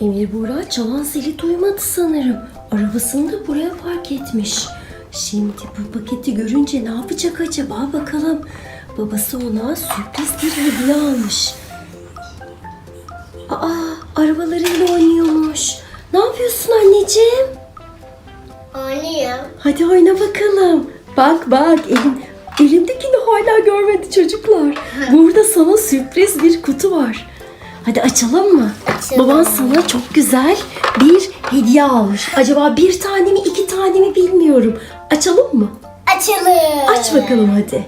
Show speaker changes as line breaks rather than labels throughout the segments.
Emir Buğra çalan zili duymadı sanırım. Arabasını da buraya park etmiş. Şimdi bu paketi görünce ne yapacak acaba bakalım. Babası ona sürpriz bir hediye almış. Aa, arabalarıyla oynuyormuş. Ne yapıyorsun anneciğim?
Oynuyor.
Hadi oyna bakalım. Bak bak elim, elimdekini hala görmedi çocuklar. Burada sana sürpriz bir kutu var. Hadi açalım mı?
Açalım.
Baban sana çok güzel bir hediye almış. Acaba bir tane mi iki tane mi bilmiyorum. Açalım mı?
Açalım.
Aç bakalım hadi.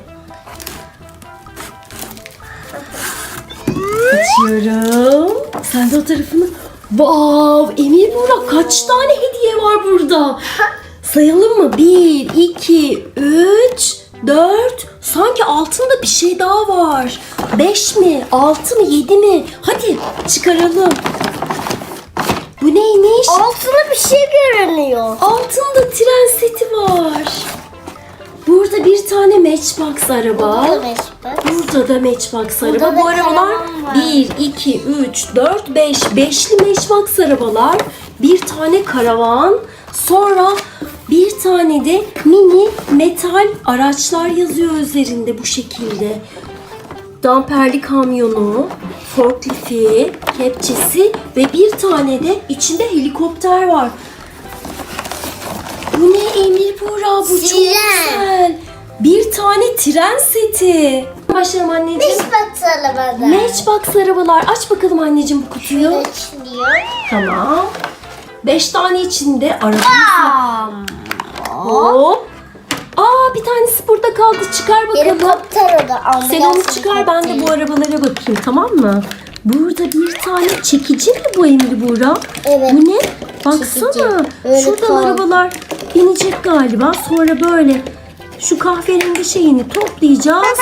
Açıyorum. Sen de o tarafını. Wow, Emir Burak kaç tane hediye var burada? Sayalım mı? 1, 2, 3, 4. Sanki altında bir şey daha var. 5 mi? 6 mı? 7 mi? Hadi çıkaralım. Bu neymiş?
Altına bir şey görünüyor.
Altında tren seti var. Burada bir tane Matchbox araba.
Burada beş bak.
Burada da Matchbox
Burada
araba.
da
Bu arabalar
karavan var.
1, 2, 3, 4, 5. Beşli Matchbox arabalar. Bir tane karavan. Sonra bir tane de mini metal araçlar yazıyor üzerinde bu şekilde. Damperli kamyonu, forklifti, kepçesi ve bir tane de içinde helikopter var. Bu ne Emir Buğra bu çok güzel. Bir tane tren seti. Başlayalım anneciğim.
Baksana bana.
Matchbox arabalar. Aç bakalım anneciğim bu kutuyu.
Açılıyor.
Tamam. Beş tane içinde var. Hop. Aa bir tanesi burada kaldı. Çıkar bakalım.
Helikopter o da ambulans
Sen onu çıkar ben de bu arabalara bakayım tamam mı? Burada bir tane çekici mi bu Emir Buğra?
Evet.
Bu ne? Baksana.
Böyle
Şuradan
kal-
arabalar binecek galiba. Sonra böyle şu kahverengi şeyini toplayacağız.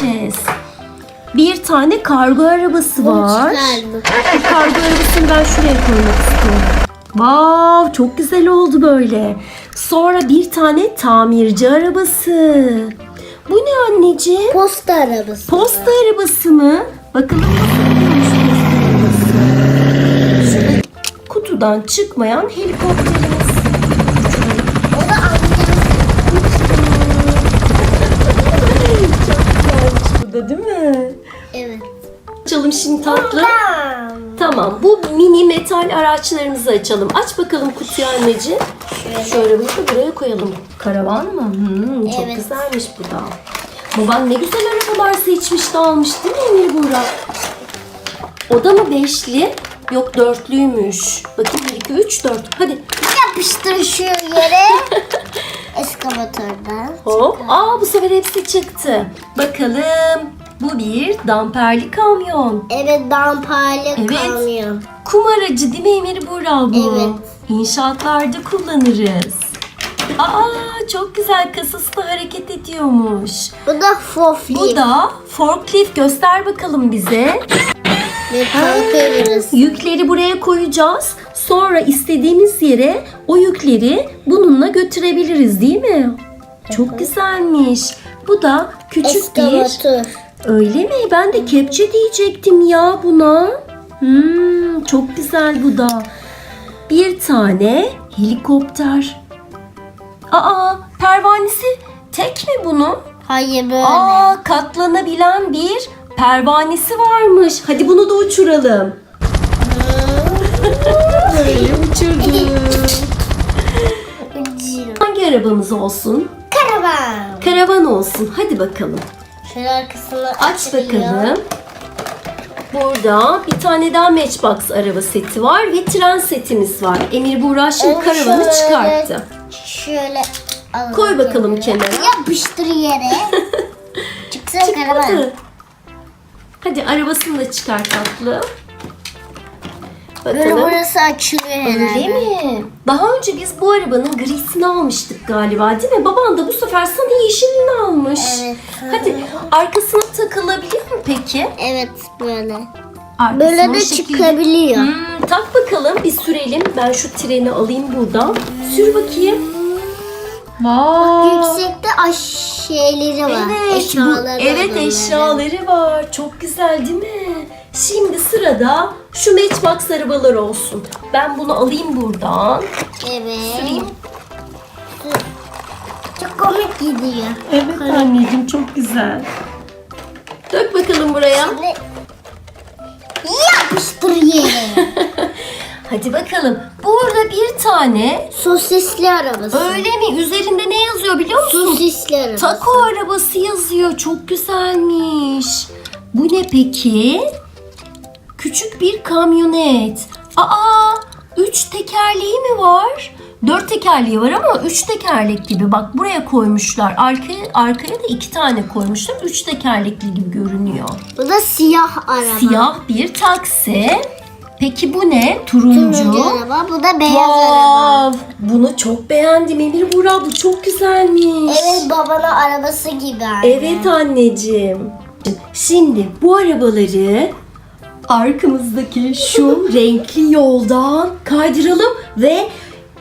Gideceğiz. Bir tane kargo arabası var. Bu kargo arabasını ben şuraya koymak istiyorum. Wow, çok güzel oldu böyle. Sonra bir tane tamirci arabası. Bu ne anneciğim?
Posta arabası.
Posta arabası mı? Bakalım nasıl kutudan çıkmayan helikopterimiz.
O da ambulans.
Bu da değil mi?
Evet.
Açalım şimdi tatlı.
Tamam.
Tamam bu mini metal araçlarımızı açalım. Aç bakalım kutuyu anneciğim. Şöyle bunu da buraya koyalım. Karavan mı? Hmm, çok
Evet.
güzelmiş bu da. Baban ne güzel arabalar seçmiş de almış değil mi Emir Buğra? O da mı beşli? Yok dörtlüymüş. Bakayım 1, 2, 3, 4. Hadi
Yapıştır şu yere. Eskavatörden.
hop. Aa bu sefer hepsi çıktı. Bakalım. Bu bir damperli kamyon.
Evet damperli
Evet.
kamyon.
Kum aracı değil mi Emir Buğra bu?
Evet.
İnşaatlarda kullanırız. Aa çok güzel kasası da hareket ediyormuş.
Bu da fofli.
Bu da forklift göster bakalım bize.
Kalkarız.
Yükleri buraya koyacağız. Sonra istediğimiz yere o yükleri bununla götürebiliriz değil mi? Çok güzelmiş. Bu da küçük bir... Öyle mi? Ben de kepçe diyecektim ya buna. Hmm, çok güzel bu da. Bir tane helikopter. Aa, pervanesi tek mi bunun?
Hayır böyle.
Aa, katlanabilen bir pervanesi varmış. Hadi bunu da uçuralım. Böyle uçurdum. Hangi arabamız olsun?
Karavan.
Karavan olsun. Hadi bakalım.
Şöyle arkasını
Aç bakalım. Burada bir tane daha Matchbox araba seti var ve tren setimiz var. Emir Buğra şimdi
Onu
karavanı
şöyle-
çıkarttı.
Şöyle alalım.
Koy bakalım kenara.
Yapıştır yere. Çıksın karavan.
Hadi arabasını da çıkart tatlı.
Böyle
Bakalım.
burası açılıyor herhalde.
Öyle mi? Daha önce biz bu arabanın grisini almıştık galiba değil mi? Baban da bu sefer sana yeşilini almış.
Evet.
Hadi arkasına takılabilir mi peki?
Evet böyle.
Arkasına
Böyle de
şekilde-
çıkabiliyor.
Hmm, tak bakalım bir sürelim. Ben şu treni alayım buradan. Sür bakayım. Vay.
Yüksekte aş şeyleri var.
Evet,
Eşyaları
bu, evet
var
eşyaları var. Çok güzel değil mi? Şimdi sırada şu Matchbox arabalar olsun. Ben bunu alayım buradan.
Evet.
Süreyim.
Çok komik gidiyor.
Evet anneciğim çok güzel. Dök bakalım buraya.
Şimdi yapıştır yere.
Hadi bakalım. Burada bir tane
Sosisli arabası.
öyle mi? Üzerinde ne yazıyor biliyor musun?
Sosisli arabası.
Taco arabası yazıyor. Çok güzelmiş. Bu ne peki? Küçük bir kamyonet. Aa, üç tekerleği mi var? Dört tekerleği var ama üç tekerlek gibi. Bak buraya koymuşlar. Arkaya, arkaya da iki tane koymuşlar. Üç tekerlekli gibi görünüyor.
Bu da siyah araba.
Siyah bir taksi. Peki bu ne? Turuncu.
Turuncu araba. Bu da beyaz araba.
Wow, bunu çok beğendim Emir Burak. Bu çok güzelmiş.
Evet babanın arabası gibi. anne.
Evet anneciğim. Şimdi bu arabaları arkamızdaki şu renkli yoldan kaydıralım ve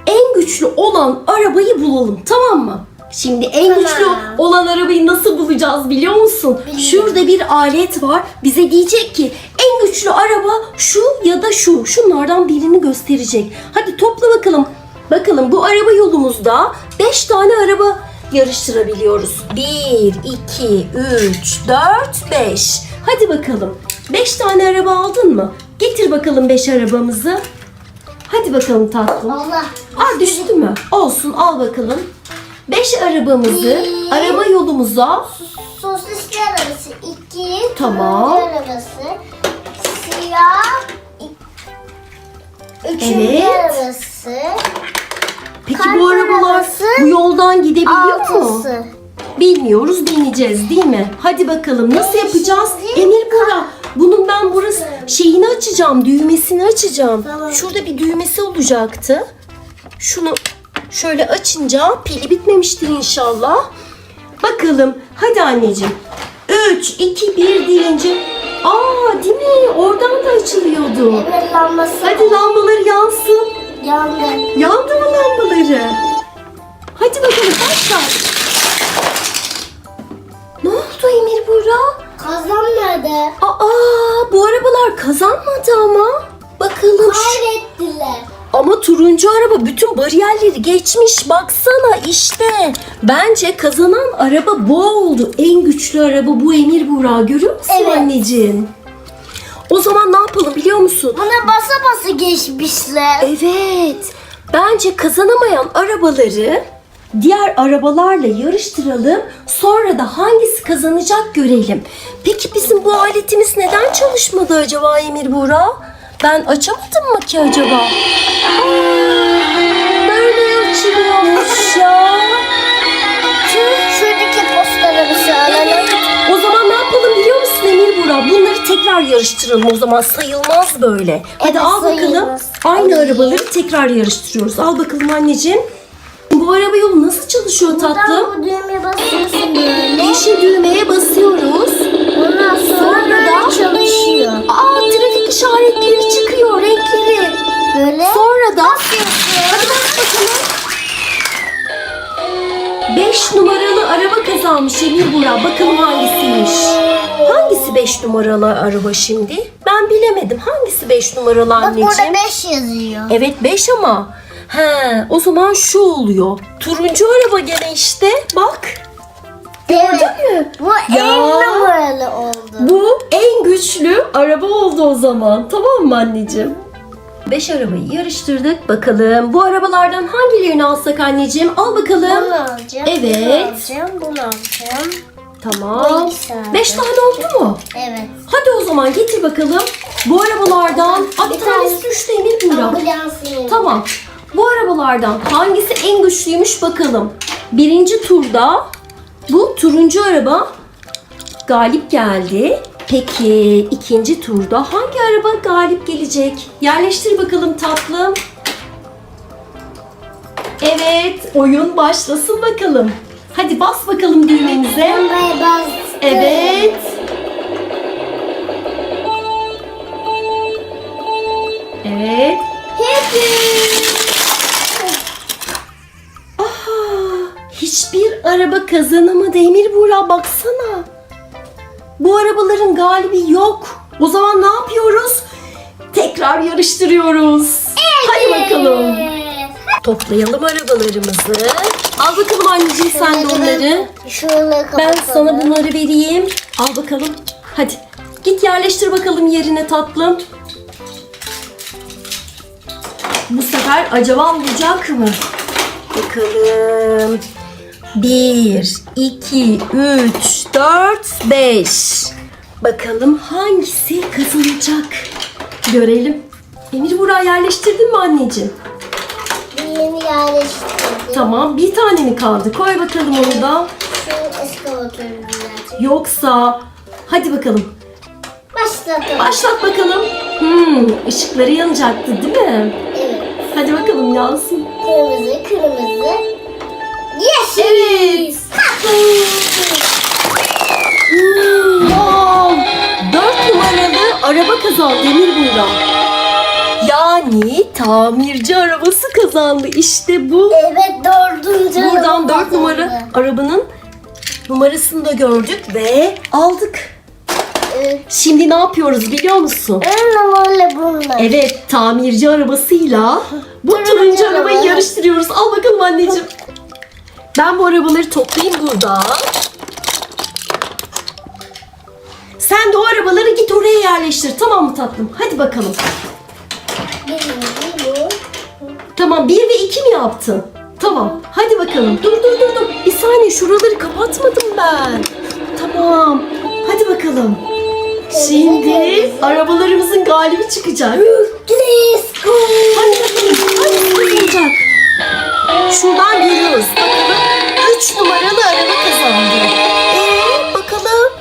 en güçlü olan arabayı bulalım tamam mı? Şimdi en
Tamam.
güçlü olan arabayı nasıl bulacağız biliyor musun?
Bilmiyorum.
Şurada bir alet var. Bize diyecek ki en güçlü araba şu ya da şu. Şunlardan birini gösterecek. Hadi topla bakalım. Bakalım bu araba yolumuzda 5 tane araba yarıştırabiliyoruz. 1, 2, 3, 4, 5. Hadi bakalım. 5 tane araba aldın mı? Getir bakalım 5 arabamızı. Hadi bakalım tatlım.
Allah.
Aa düştü mü? Olsun al bakalım. 5 arabamızı
Bir.
araba yolumuza
Sosisli arabası. iki.
Tamam.
Arabası. Siyah. Üçüncü
Evet.
arabası.
Peki bu arabalar bu yoldan gidebiliyor mu?
Altısı.
Bilmiyoruz, deneyeceğiz değil mi? Hadi bakalım nasıl yapacağız? Emir Bura, bunun ben burası şeyini açacağım, düğmesini açacağım.
Tamam.
Şurada bir düğmesi olacaktı. Şunu şöyle açınca pili bitmemiştir inşallah. Bakalım. Hadi anneciğim. 3, 2, 1 deyince. Aa değil mi? Oradan da açılıyordu.
Evet lambası.
Hadi lambaları yansın.
Yandı.
Yandı mı lambaları? Hadi bakalım başla. Ne oldu Emir Burak? Arabalar kazanmadı ama. Bakalım. şu-
Kaybettiler.
Ama turuncu araba bütün bariyerleri geçmiş. Baksana işte. Bence kazanan araba bu oldu. En güçlü araba bu Emir Burak. Görüyor musun
Evet.
anneciğim? O zaman ne yapalım biliyor musun?
Buna basa basa geçmişler.
Evet. Bence kazanamayan arabaları diğer arabalarla yarıştıralım. Sonra da hangisi kazanacak görelim. Peki bizim bu aletimiz neden çalışmadı acaba Emir Buğra? Ben açamadım mı ki acaba? Aa, böyle açılıyormuş ya.
Tüh, şuradaki postaları alalım.
O zaman ne yapalım biliyor musun Emir Buğra? Bunları tekrar yarıştıralım o zaman sayılmaz böyle. Hadi
Evet,
al bakalım.
sayılmaz.
Aynı arabaları tekrar yarıştırıyoruz. Al bakalım anneciğim. Bu araba yolu nasıl çalışıyor tatlım?
Buradan bu düğmeye basıyorsun böyle.
Yeşil düğmeye basıyoruz.
Ondan sonra
da-
çalışıyor.
Aa trafik işaretleri çıkıyor renkleri.
Böyle.
Sonra da hadi bas bakalım. 5 numaralı araba kazanmış Emir Burak. Bakalım hangisiymiş. Hangisi 5 numaralı araba şimdi? Ben bilemedim. Hangisi 5 numaralı
Bak
anneciğim?
burada 5 yazıyor.
Evet 5 ama. He, o zaman şu oluyor. Turuncu araba gene işte. Bak. Gördün mü?
Bu
Ya.
en numaralı oldu.
Bu en güçlü araba oldu o zaman. Tamam mı anneciğim? 5 arabayı yarıştırdık. Bakalım bu arabalardan hangilerini alsak anneciğim? Al bakalım.
Bunu alacağım.
Evet.
Bunu alacağım. Bunu alacağım.
Tamam.
İkisi.
5 tane oldu mu?
Evet.
Hadi o zaman getir bakalım. Bu arabalardan... Aa, bir
Bir
tanesi
tane-
düştü Emir Burak. Tamam. Bu arabalardan hangisi en güçlüymüş bakalım. Birinci turda bu turuncu araba galip geldi. Peki ikinci turda hangi araba galip gelecek? Yerleştir bakalım tatlım. Evet, oyun başlasın bakalım. Hadi bas bakalım düğmemize. Evet. Hiçbir araba kazanamadı Emir Buğra baksana. Bu arabaların galibi yok. O zaman ne yapıyoruz? Tekrar yarıştırıyoruz. Hadi bakalım. Toplayalım arabalarımızı. Al bakalım anneciğim sen de onları. Ben sana bunları vereyim. Al bakalım. Hadi. Git yerleştir bakalım yerine tatlım. Bu sefer acaba olacak mı? Bakalım. 1, 2, 3, 4, 5. Bakalım hangisi kazanacak? Görelim. Emir buraya yerleştirdin mi anneciğim?
Birini yerleştirdim.
Tamam bir tane mi kaldı? Koy bakalım onu da.
Şu eskavatörü birazcık.
Yoksa hadi bakalım.
Başlatalım.
Başlat bakalım. Hmm, ışıkları yanacaktı değil mi?
Evet.
Hadi bakalım yansın.
Kırmızı, kırmızı. Yeşil.
Evet. Wow. Dört numaralı araba kazandı Demir Buğra. Yani tamirci arabası kazandı. İşte bu.
Evet dördüncü.
Buradan dört
kazandı.
numara arabanın numarasını da gördük ve aldık.
Evet.
Şimdi ne yapıyoruz biliyor musun?
En numaralı bunlar.
Evet, tamirci arabasıyla bu
Turuncu
turuncu
araba.
arabayı yarıştırıyoruz. Al bakalım anneciğim. Ben bu arabaları toplayayım burada. Sen de o arabaları git oraya yerleştir. Tamam mı tatlım? Hadi bakalım. Tamam, bir ve iki mi yaptın? Tamam. Hadi bakalım. Dur dur dur dur. Bir saniye şuraları kapatmadım ben. Tamam. Hadi bakalım. Şimdi arabalarımızın galibi çıkacak.
Let's go.
Hadi bakalım. Hadi kazanacak. Şuradan görüyoruz. Bakalım. 3 numaralı araba kazandı. Ee, bakalım.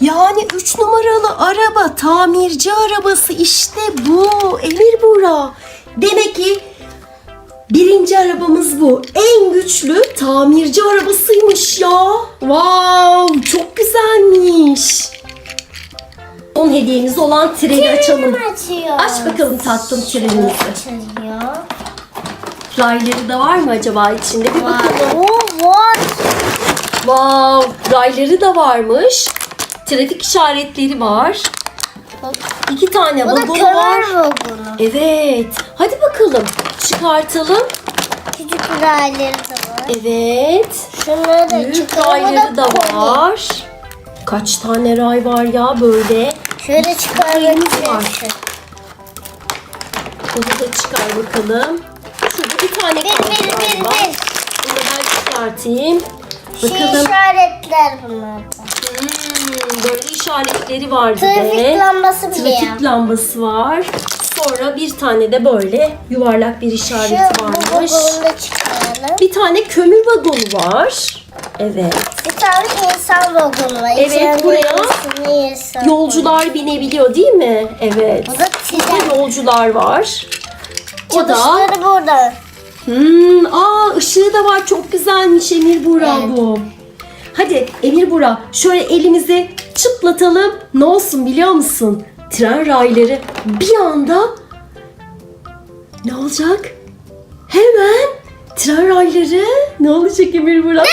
Yani 3 numaralı araba tamirci arabası işte bu. Emir Buğra. Demek ki birinci arabamız bu. En güçlü tamirci arabasıymış ya. Wow çok güzelmiş. Son hediyemiz olan treni açalım.
Açıyor.
Aç bakalım tatlım trenimizi.
Açılıyor.
Rayları da var mı acaba içinde? Bir bakalım.
Oo, var.
Wow, rayları da varmış. Trafik işaretleri var. İki tane
Bu da
var.
kömür vagonu.
Evet. Hadi bakalım. Çıkartalım.
Küçük rayları da var.
Evet.
Şunları da
Büyük
çıkaralım.
rayları da
komik.
var. Kaç tane ray var ya böyle?
Şöyle çıkarmak
Rayımız var. Onu da çıkar bakalım. Bir tane kaldı
bir, bir,
galiba.
bir.
Bunu ben çıkartayım.
Şey
Bakalım.
işaretler bunlar.
Hmm, böyle işaretleri var bir
Trafik
de.
lambası bile.
Trafik lambası var. Sonra bir tane de böyle yuvarlak bir
Şu
işareti
bu
varmış.
da çıkaralım.
Bir tane kömür vagonu var. Evet.
Bir tane insan vagonu var.
Evet,
İçeride
buraya
insan, insan.
Yolcular binebiliyor değil mi? Evet.
Bu da tren.
Burada yolcular var. O da
burada.
Hmm, aa ışığı da var. Çok güzelmiş Emir Bura
Evet.
bu. Hadi Emir Bura şöyle elimizi çıtlatalım. Ne olsun biliyor musun? Tren rayları bir anda ne olacak? Hemen tren rayları ne olacak Emir Bura?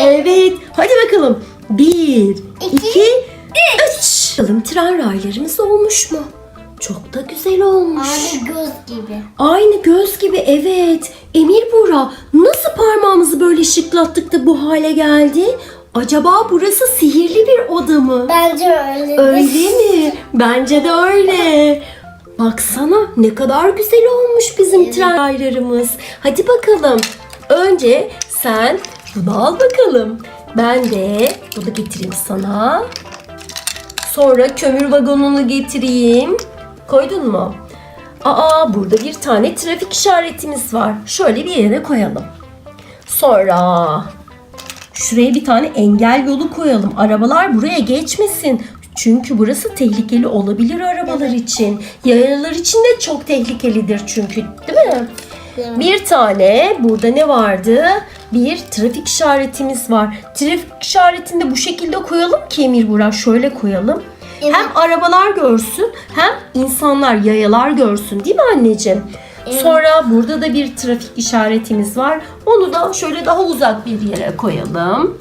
Evet. Hadi bakalım. Bir, iki, üç. Bakalım tren raylarımız olmuş mu? Çok da güzel olmuş.
Aynı göz gibi.
Aynı göz gibi evet. Emir Bura nasıl parmağımızı böyle şıklattık da bu hale geldi? Acaba burası sihirli bir oda mı?
Bence öyle.
Öyle mi? Bence de öyle. Baksana ne kadar güzel olmuş bizim tren raylarımız. Hadi bakalım. Önce sen bunu al bakalım. Ben de bunu getireyim sana. Sonra kömür vagonunu getireyim. Koydun mu? Aa burada bir tane trafik işaretimiz var. Şöyle bir yere koyalım. Sonra şuraya bir tane engel yolu koyalım. Arabalar buraya geçmesin. Çünkü burası tehlikeli olabilir arabalar için. Yayalar için de çok tehlikelidir çünkü. Değil mi? Bir tane burada ne vardı? Bir trafik işaretimiz var. Trafik işaretini de bu şekilde koyalım ki Emir Burak şöyle koyalım.
Evet.
Hem arabalar görsün hem insanlar yayalar görsün değil mi anneciğim? Sonra burada da bir trafik işaretimiz var. Onu da şöyle daha uzak bir yere koyalım.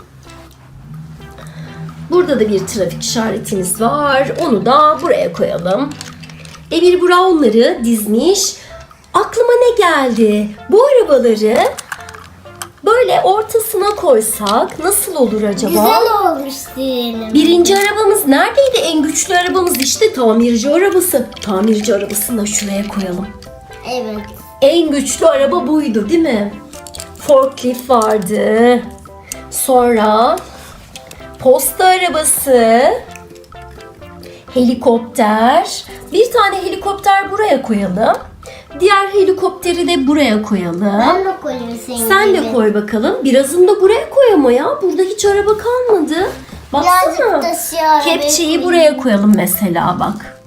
Burada da bir trafik işaretimiz var. Onu da buraya koyalım. Emir Burak onları dizmiş. Aklıma ne geldi? Bu arabaları böyle ortasına koysak nasıl olur acaba?
Güzel olmuş diyelim.
Birinci arabamız neredeydi? En güçlü arabamız işte tamirci arabası. Tamirci arabasını da şuraya koyalım.
Evet.
En güçlü araba buydu değil mi? Forklift vardı. Sonra posta arabası. Helikopter. Bir tane helikopter buraya koyalım. Diğer helikopteri de buraya koyalım.
Ben de koyayım senin
Sen de koy bakalım. Birazını da buraya koy ama ya. Burada hiç araba kalmadı.
Birazcık
Baksana.
da siyah arabayı
Kepçeyi buraya koyalım mesela bak.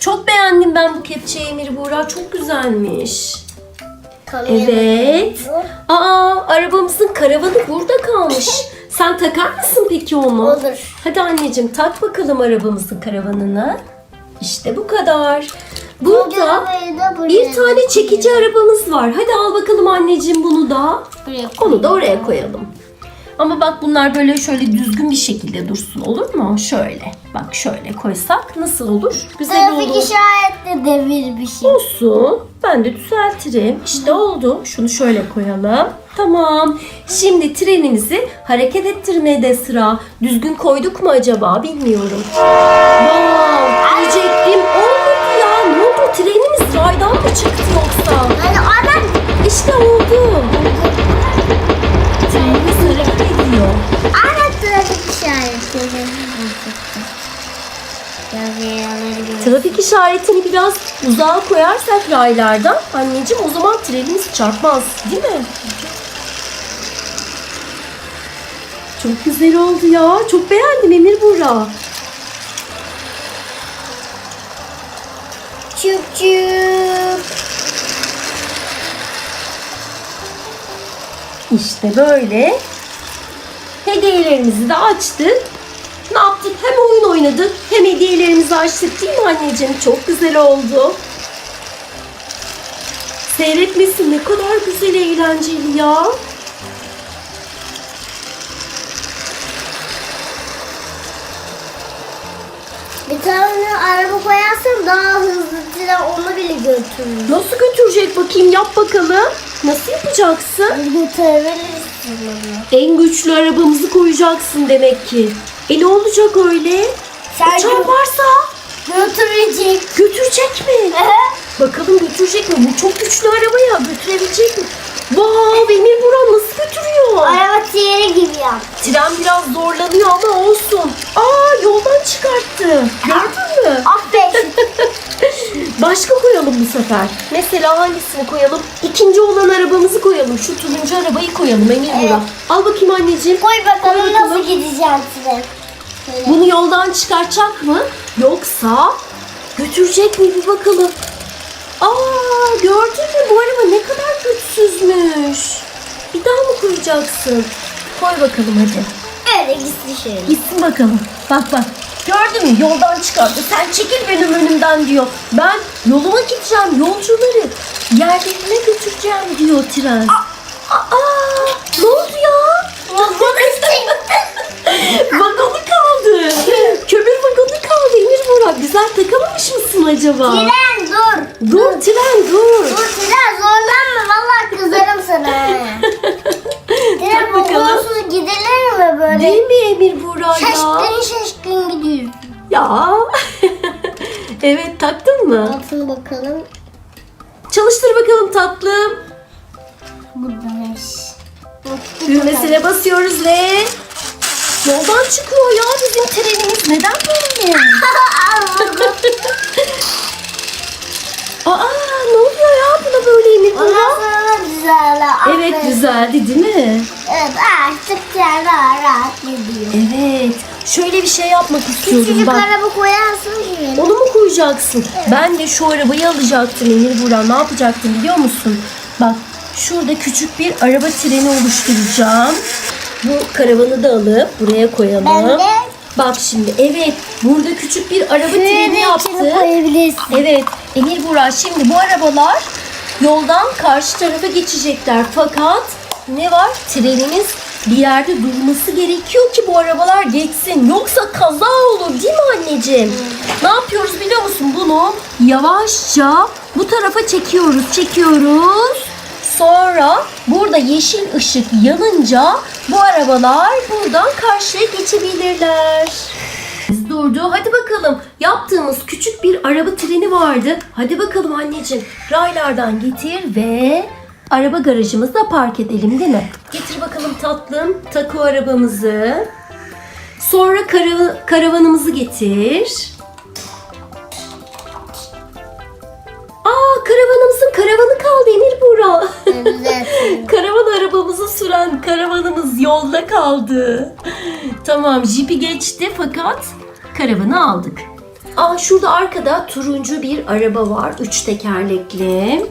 Çok beğendim ben bu kepçeyi Emir Buğra. Çok güzelmiş. Evet. Aa arabamızın karavanı burada kalmış. Sen takar mısın peki onu?
Olur.
Hadi anneciğim tak bakalım arabamızın karavanını. İşte bu kadar. Burada bir tane çekici arabamız var. Hadi al bakalım anneciğim bunu da. Onu da oraya koyalım. Ama bak bunlar böyle şöyle düzgün bir şekilde dursun olur mu? Şöyle. Bak şöyle koysak nasıl olur? Güzel
Trafik
olur.
işaretli devir bir şey.
Olsun. Ben de düzeltirim. İşte oldu. Şunu şöyle koyalım. Tamam. Şimdi trenimizi hareket ettirmeye de sıra. Düzgün koyduk mu acaba? Bilmiyorum. Wow, Raydan mı çıktı yoksa?
Yani adam
İşte oldu. Trenimiz hareket ediyor.
ana trafik işaretleri.
Trafik işaretini biraz uzağa koyarsak raylardan anneciğim o zaman trenimiz çarpmaz değil mi? Çok güzel oldu ya. Çok beğendim Emir Buğra.
Çıp çıp.
İşte böyle. Hediyelerimizi de açtık. Ne yaptık? Hem oyun oynadık hem hediyelerimizi açtık değil mi anneciğim? Çok güzel oldu. Seyretmesi ne kadar güzel eğlenceli ya.
Araba koyarsam daha hızlı tren onu bile götürür.
Nasıl götürecek bakayım yap bakalım. Nasıl yapacaksın?
Götürebilirsin onu.
En güçlü arabamızı koyacaksın demek ki. E ne olacak öyle?
Sen
Uçan varsa
Götürecek.
götürecek mi? Bakalım götürecek mi? Bu çok güçlü araba ya. Götürebilecek mi? Wow Emir Buran nasıl götürüyor?
araba tiyeri gibi yap.
Tren biraz zorlanıyor ama olsun. Aa yoldan çıkarttı. Gördün mü?
Aferin.
Başka koyalım bu sefer. Mesela hangisini koyalım? İkinci olan arabamızı koyalım. Şu turuncu arabayı koyalım Emir
Evet.
Buran. Al bakayım anneciğim.
Koy bakalım
Koy
nasıl gideceğim. Şöyle.
Bunu yoldan çıkartacak mı? Yoksa götürecek mi bir bakalım. Aa gördün mü bu araba ne kadar güçsüzmüş. Bir daha mı koyacaksın? Koy bakalım hadi.
Öyle gitsin şöyle.
Gitsin bakalım. Bak bak. Gördün mü? Yoldan çıkardı. Sen çekil benim önümden diyor. Ben yoluma gideceğim. Yolcuları yerlerine götüreceğim diyor tren. Aa, ne oldu ya? Vagonu kaldı. Kömür vagonu kaldı Emir Burak. Güzel takamamış mısın acaba?
Tren dur.
Dur tren dur.
Dur tren zorlanma vallahi kızarım sana. tren kolsuz gidilir mi böyle?
Değil mi Emir Burak ya?
Şaşkın şaşkın gidiyor.
Ya. evet taktın mı?
Altın bakalım.
Çalıştır bakalım tatlım.
Buradaymış.
Düğmesine basıyoruz ve yoldan çıkıyor ya bizim trenimiz. Neden böyle? Aa ne oluyor ya buna böyle Emir
Ondan sonra düzeldi.
Evet düzeldi değil mi?
Evet artık tren rahat gidiyor.
Evet. Şöyle bir şey yapmak istiyorum
Küçücük
bak.
araba koyarsın şuraya.
Onu mu koyacaksın? Ben de şu arabayı alacaktım Emir Burak. Ne yapacaktım biliyor musun? Bak şurada küçük bir araba treni oluşturacağım. Bu karavanı da alıp buraya koyalım.
Ben de
Bak şimdi evet burada küçük bir araba treni
şuraya içine
yaptık.
koyabilirsin.
Evet Emir Burak şimdi bu arabalar yoldan karşı tarafa geçecekler. Fakat ne var? Trenimiz bir yerde durması gerekiyor ki bu arabalar geçsin. Yoksa kaza olur değil mi anneciğim? Ne yapıyoruz biliyor musun? Bunu yavaşça bu tarafa çekiyoruz, çekiyoruz. Sonra burada yeşil ışık yanınca bu arabalar buradan karşıya geçebilirler. Biz durdu. Hadi bakalım. Yaptığımız küçük bir araba treni vardı. Hadi bakalım anneciğim. Raylardan getir ve araba garajımızda park edelim değil mi? Getir bakalım tatlım taco arabamızı. Sonra kara- karavanımızı getir. Buğra.
Evet.
Karavan arabamızı süren karavanımız yolda kaldı. Tamam jipi geçti fakat karavanı aldık. Aa şurada arkada turuncu bir araba var. Üç tekerlekli.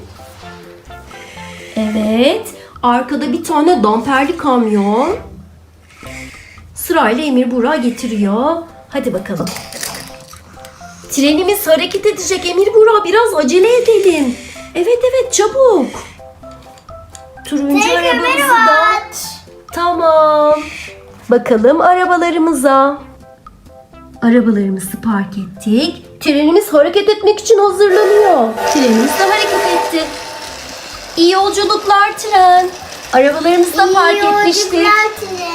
Evet. Arkada bir tane damperli kamyon. Sırayla Emir Buğra getiriyor. Hadi bakalım. Trenimiz hareket edecek Emir Buğra. Biraz acele edelim. Evet evet çabuk. Turuncu
Teyze
arabamızı da... Tamam. Bakalım arabalarımıza. Arabalarımızı park ettik. Trenimiz hareket etmek için hazırlanıyor. Trenimiz de hareket etti. İyi yolculuklar tren. Arabalarımızı da
İyi
park etmiştik.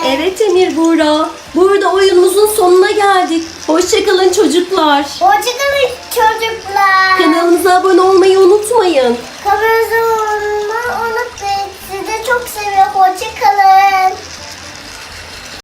Evet Emir Buğra. Burada oyunumuzun sonuna geldik. Hoşçakalın çocuklar.
Hoşçakalın çocuklar.
Kanalımıza abone olmayı unutmayın.
Kanalımıza olmayı unutmayın çok seviyorum. Hoşçakalın.